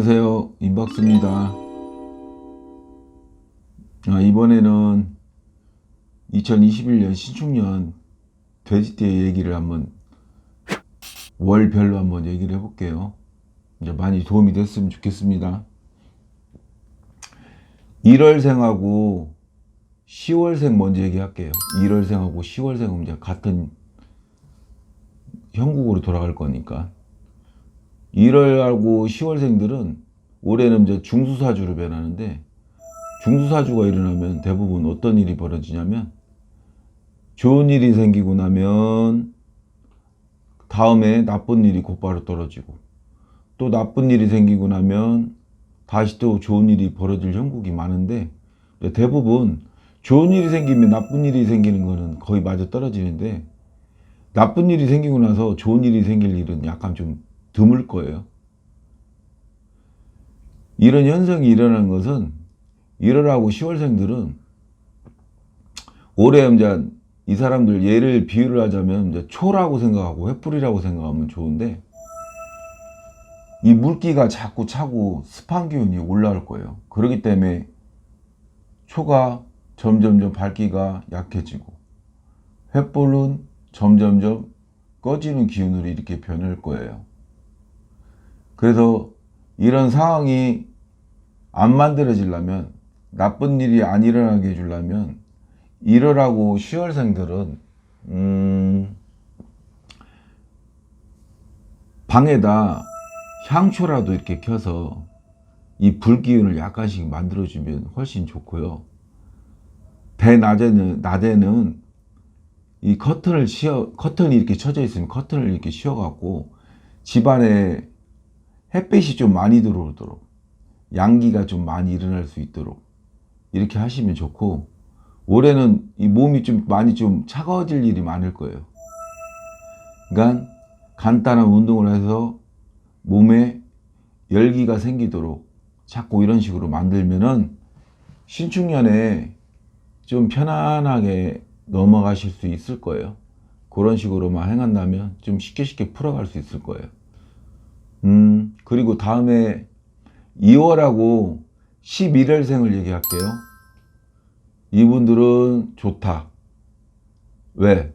안녕하세요. 임박수입니다. 아, 이번에는 2021년 신축년 돼지띠의 얘기를 한번 월별로 한번 얘기를 해볼게요. 이제 많이 도움이 됐으면 좋겠습니다. 1월생하고 10월생 먼저 얘기할게요. 1월생하고 10월생은 이제 같은 형국으로 돌아갈 거니까. 1월하고 10월생들은 올해는 이제 중수사주로 변하는데 중수사주가 일어나면 대부분 어떤 일이 벌어지냐면 좋은 일이 생기고 나면 다음에 나쁜 일이 곧바로 떨어지고 또 나쁜 일이 생기고 나면 다시 또 좋은 일이 벌어질 형국이 많은데 대부분 좋은 일이 생기면 나쁜 일이 생기는 거는 거의 맞아 떨어지는데 나쁜 일이 생기고 나서 좋은 일이 생길 일은 약간 좀 드물 거예요. 이런 현상이 일어나는 것은 1월하고 10월생들은 올해 이제 이 사람들 예를 비유를 하자면 이제 초라고 생각하고 횃불이라고 생각하면 좋은데 이 물기가 자꾸 차고 습한 기운이 올라올 거예요. 그렇기 때문에 초가 점점점 밝기가 약해지고 횃불은 점점점 꺼지는 기운으로 이렇게 변할 거예요. 그래서 이런 상황이 안 만들어지려면 나쁜 일이 안 일어나게 해주려면 1월하고 10월생들은 음 방에다 향초라도 이렇게 켜서 이 불기운을 약간씩 만들어주면 훨씬 좋고요. 대낮에는 낮에는 이 커튼을 씌워 커튼이 이렇게 쳐져 있으면 커튼을 이렇게 씌워갖고 집안에 햇빛이 좀 많이 들어오도록 양기가 좀 많이 일어날 수 있도록 이렇게 하시면 좋고 올해는 이 몸이 좀 많이 좀 차가워질 일이 많을 거예요. 그러니까 간단한 운동을 해서 몸에 열기가 생기도록 자꾸 이런 식으로 만들면은 신축년에 좀 편안하게 넘어가실 수 있을 거예요. 그런 식으로만 행한다면 좀 쉽게 쉽게 풀어갈 수 있을 거예요. 음, 그리고 다음에 2월하고 11월생을 얘기할게요. 이분들은 좋다. 왜?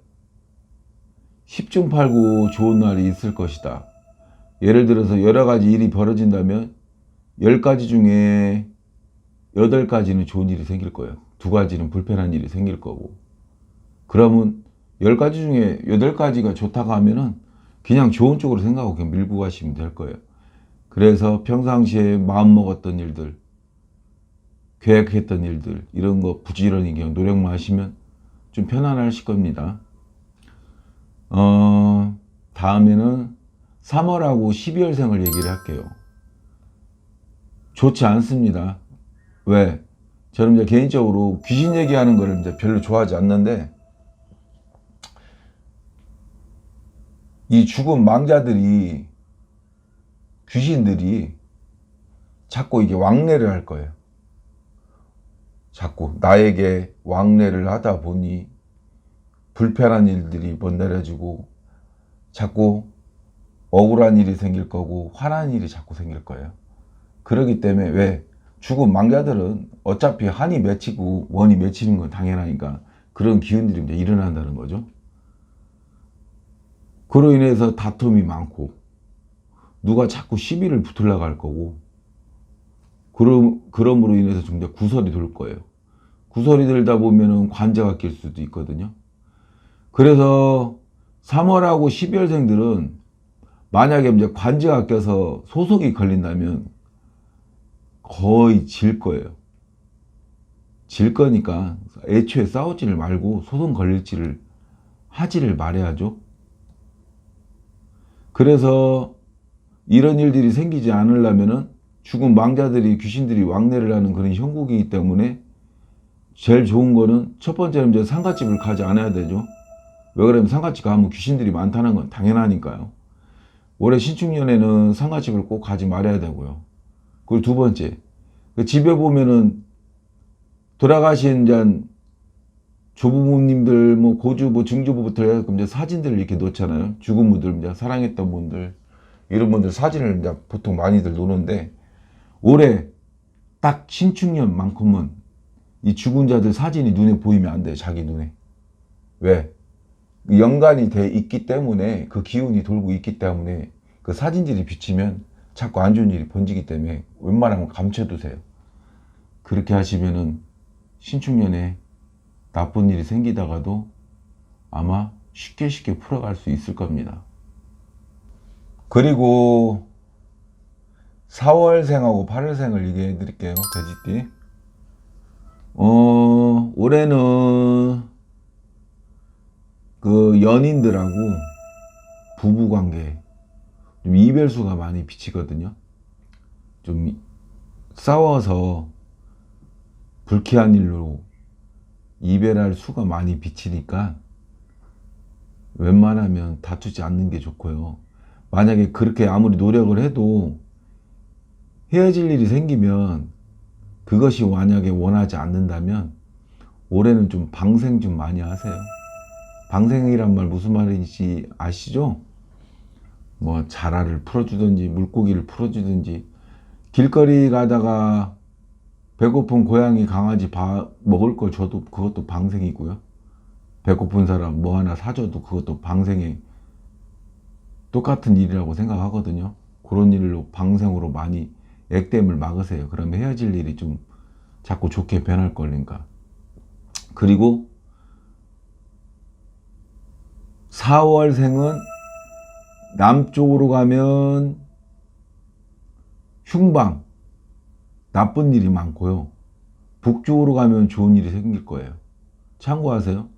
10중 8구 좋은 날이 있을 것이다. 예를 들어서 여러 가지 일이 벌어진다면 10가지 중에 8가지는 좋은 일이 생길 거예요. 두 가지는 불편한 일이 생길 거고. 그러면 10가지 중에 8가지가 좋다고 하면은 그냥 좋은 쪽으로 생각하고 그냥 밀고 가시면 될 거예요. 그래서 평상시에 마음 먹었던 일들, 계획했던 일들, 이런 거 부지런히 그냥 노력만 하시면 좀 편안하실 겁니다. 어, 다음에는 3월하고 12월생을 얘기를 할게요. 좋지 않습니다. 왜? 저는 이제 개인적으로 귀신 얘기하는 거를 이제 별로 좋아하지 않는데, 이 죽은 망자들이 귀신들이 자꾸 이게 왕래를 할 거예요. 자꾸 나에게 왕래를 하다 보니 불편한 일들이 번내려지고 자꾸 억울한 일이 생길 거고 화난 일이 자꾸 생길 거예요. 그러기 때문에 왜 죽은 망자들은 어차피 한이 맺히고 원이 맺히는 건 당연하니까 그런 기운들이 이제 일어난다는 거죠. 그로 인해서 다툼이 많고 누가 자꾸 시비를 붙으려고 할 거고 그럼, 그럼으로 인해서 좀 이제 구설이 돌 거예요. 구설이 들다 보면은 관제가 낄 수도 있거든요. 그래서 3월하고 12월생들은 만약에 이제 관제가 껴서 소속이 걸린다면 거의 질 거예요. 질 거니까 애초에 싸우지를 말고 소송 걸릴지를 하지를 말해야죠. 그래서 이런 일들이 생기지 않으려면은 죽은 망자들이 귀신들이 왕래를 하는 그런 형국이기 때문에 제일 좋은 거는 첫 번째는 이제 상가집을 가지 않아야 되죠. 왜 그러면 상가집 가면 귀신들이 많다는 건 당연하니까요. 올해 신축년에는 상가집을 꼭 가지 말아야 되고요. 그리고 두 번째, 그 집에 보면은 돌아가신 이제 조부모님들, 뭐 고주, 뭐 증조부부터 해서 이제 사진들을 이렇게 놓잖아요. 죽은 분들, 이제 사랑했던 분들, 이런 분들 사진을 이제 보통 많이들 놓는데 올해 딱 신축년만큼은 이 죽은 자들 사진이 눈에 보이면 안 돼요. 자기 눈에. 왜? 연관이 돼 있기 때문에 그 기운이 돌고 있기 때문에 그 사진들이 비치면 자꾸 안 좋은 일이 번지기 때문에 웬만하면 감춰두세요. 그렇게 하시면은 신축년에 나쁜 일이 생기다가도 아마 쉽게 쉽게 풀어갈 수 있을 겁니다. 그리고 4월생하고 8월생을 얘기해 드릴게요. 돼지띠. 어, 올해는 그 연인들하고 부부 관계 좀 이별수가 많이 비치거든요. 좀 이- 싸워서 불쾌한 일로 이별할 수가 많이 비치니까 웬만하면 다투지 않는 게 좋고요. 만약에 그렇게 아무리 노력을 해도 헤어질 일이 생기면 그것이 만약에 원하지 않는다면 올해는 좀 방생 좀 많이 하세요. 방생이란 말 무슨 말인지 아시죠? 뭐 자라를 풀어주든지 물고기를 풀어주든지 길거리 가다가 배고픈 고양이 강아지 바, 먹을 걸 줘도 그것도 방생이고요. 배고픈 사람 뭐 하나 사줘도 그것도 방생에 똑같은 일이라고 생각하거든요. 그런 일로 방생으로 많이 액땜을 막으세요. 그러면 헤어질 일이 좀 자꾸 좋게 변할 거니까. 그리고 4월생은 남쪽으로 가면 흉방, 나쁜 일이 많고요. 북쪽으로 가면 좋은 일이 생길 거예요. 참고하세요.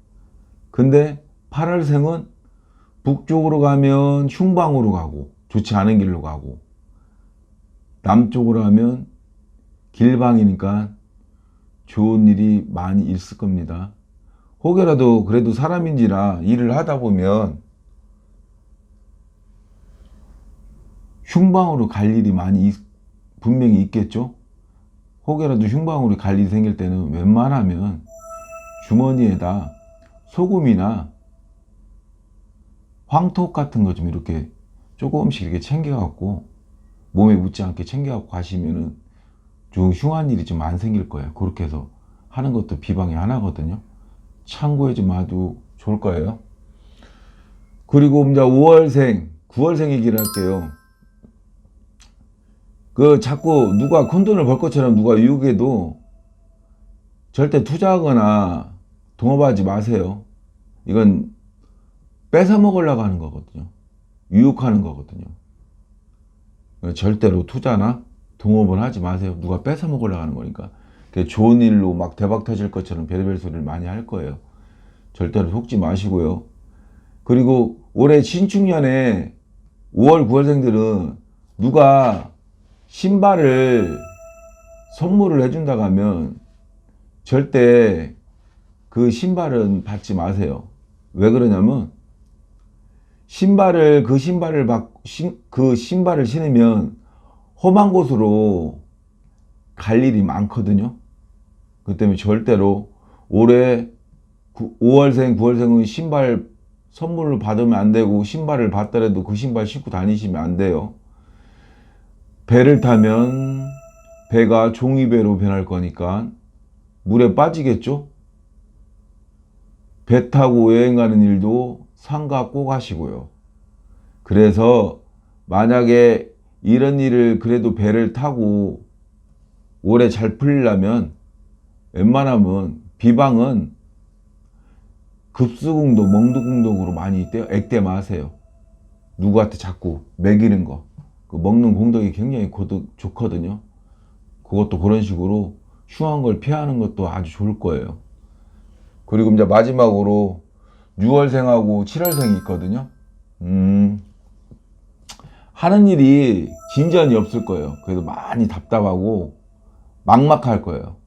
근데 8월생은 북쪽으로 가면 흉방으로 가고 좋지 않은 길로 가고 남쪽으로 가면 길방이니까 좋은 일이 많이 있을 겁니다. 혹여라도 그래도 사람인지라 일을 하다 보면 흉방으로 갈 일이 많이 있- 분명히 있겠죠. 혹여라도 흉방으로 갈 일이 생길 때는 웬만하면 주머니에다 소금이나 황토 같은 거 좀 이렇게 조금씩 이렇게 챙겨갖고 몸에 묻지 않게 챙겨갖고 가시면은 좀 흉한 일이 좀 안 생길 거예요. 그렇게 해서 하는 것도 비방의 하나거든요. 참고해 좀 아주 좋을 거예요. 그리고 이제 5월생, 9월생 얘기를 할게요. 그 자꾸 누가 큰 돈을 벌 것처럼 누가 유혹해도 절대 투자하거나 동업하지 마세요. 이건 뺏어 먹으려고 하는 거거든요. 유혹하는 거거든요. 절대로 투자나 동업을 하지 마세요. 누가 뺏어 먹으려고 하는 거니까. 좋은 일로 막 대박 터질 것처럼 별의별 소리를 많이 할 거예요. 절대로 속지 마시고요. 그리고 올해 신축년에 5월 9월생들은 누가 신발을 선물을 해준다고 하면 절대 그 신발은 받지 마세요. 왜 그러냐면 신발을 그 신발을 받, 신, 그 신발을 신으면 험한 곳으로 갈 일이 많거든요. 그 때문에 절대로 올해 5월생, 9월생은 신발 선물을 받으면 안 되고 신발을 받더라도 그 신발 신고 다니시면 안 돼요. 배를 타면 배가 종이배로 변할 거니까 물에 빠지겠죠? 배 타고 여행 가는 일도 삼가 꼭 하시고요. 그래서 만약에 이런 일을 그래도 배를 타고 오래 잘 풀리려면 웬만하면 비방은 급수궁도 멍두궁덕으로 많이 떼- 액땜하세요. 누구한테 자꾸 먹이는 거. 그 먹는 공덕이 굉장히 고도, 좋거든요. 그것도 그런 식으로 흉한 걸 피하는 것도 아주 좋을 거예요. 그리고 이제 마지막으로 6월생하고 7월생이 있거든요. 음, 하는 일이 진전이 없을 거예요. 그래서 많이 답답하고 막막할 거예요.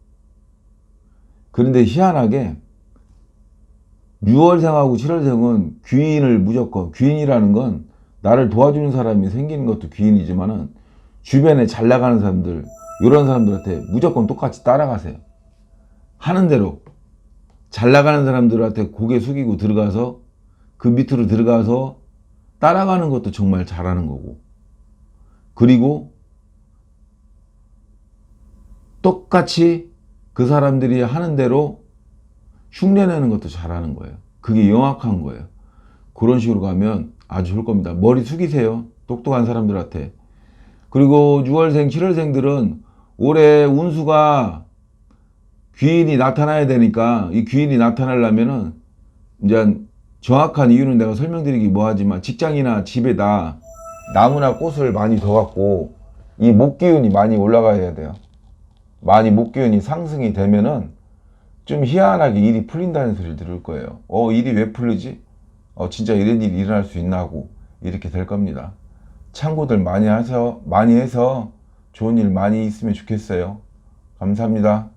그런데 희한하게 6월생하고 7월생은 귀인을 무조건 귀인이라는 건 나를 도와주는 사람이 생기는 것도 귀인이지만은 주변에 잘 나가는 사람들 이런 사람들한테 무조건 똑같이 따라가세요. 하는 대로 잘 나가는 사람들한테 고개 숙이고 들어가서 그 밑으로 들어가서 따라가는 것도 정말 잘하는 거고 그리고 똑같이 그 사람들이 하는 대로 흉내내는 것도 잘하는 거예요. 그게 영악한 거예요. 그런 식으로 가면 아주 좋을 겁니다. 머리 숙이세요. 똑똑한 사람들한테. 그리고 6월생, 7월생들은 올해 운수가 귀인이 나타나야 되니까 이 귀인이 나타나려면은 이제 정확한 이유는 내가 설명드리기 뭐하지만 직장이나 집에다 나무나 꽃을 많이 더 갖고 이 목기운이 많이 올라가야 돼요. 많이 목기운이 상승이 되면은 좀 희한하게 일이 풀린다는 소리를 들을 거예요. 어, 일이 왜 풀리지? 어, 진짜 이런 일이 일어날 수 있나 하고 이렇게 될 겁니다. 참고들 많이 해서, 많이 해서 좋은 일 많이 있으면 좋겠어요. 감사합니다.